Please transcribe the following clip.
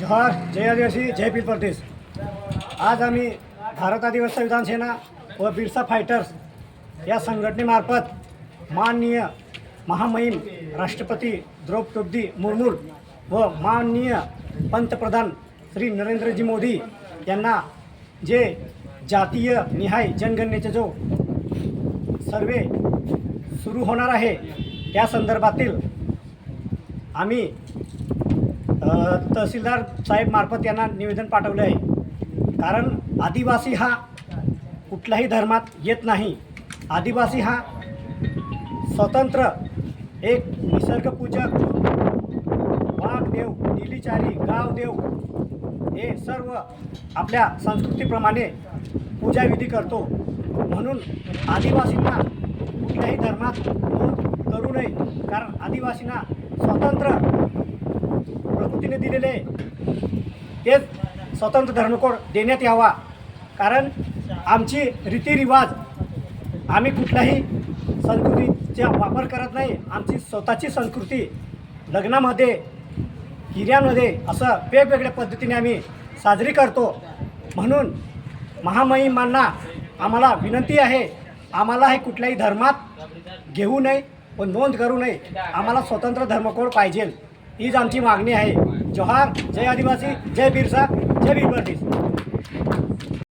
जोहार जय आदिवासी जय प्रदेश आज आम्ही भारत आदिवासी विधानसेना व बिरसा फायटर्स या संघटनेमार्फत माननीय महामहिम राष्ट्रपती द्रौपदी मुर्मू व माननीय पंतप्रधान श्री नरेंद्रजी मोदी यांना जे जातीय निहाय जनगणनेचा जो सर्वे सुरू होणार आहे त्या संदर्भातील आम्ही तहसीलदार साहेब मार्फत यांना निवेदन पाठवले आहे. कारण आदिवासी हा कुठल्याही धर्मात येत नाही. आदिवासी हा स्वतंत्र एक निसर्गपूजक वाघदेव निलीचारी गावदेव हे सर्व आपल्या संस्कृतीप्रमाणे पूजाविधी करतो. म्हणून आदिवासींना कुठल्याही धर्मात करू नये. कारण आदिवासींना स्वतंत्र प्रकृतीने दिलेले तेच स्वतंत्र धर्मकोड देण्यात यावा. कारण आमची रीतिरिवाज आम्ही कुठल्याही संस्कृतीचा वापर करत नाही. आमची स्वतःची संस्कृती लग्नामध्ये हिऱ्यामध्ये असं वेगवेगळ्या पद्धतीने आम्ही साजरी करतो. म्हणून महामहिमांना आम्हाला विनंती आहे आम्हाला हे कुठल्याही धर्मात घेऊ नये व नोंद करू नये. आम्हाला स्वतंत्र धर्मकोड पाहिजे. हीच आमची मागणी आहे. जोहार जय आदिवासी जय बिरसा जय बिरबर्टीस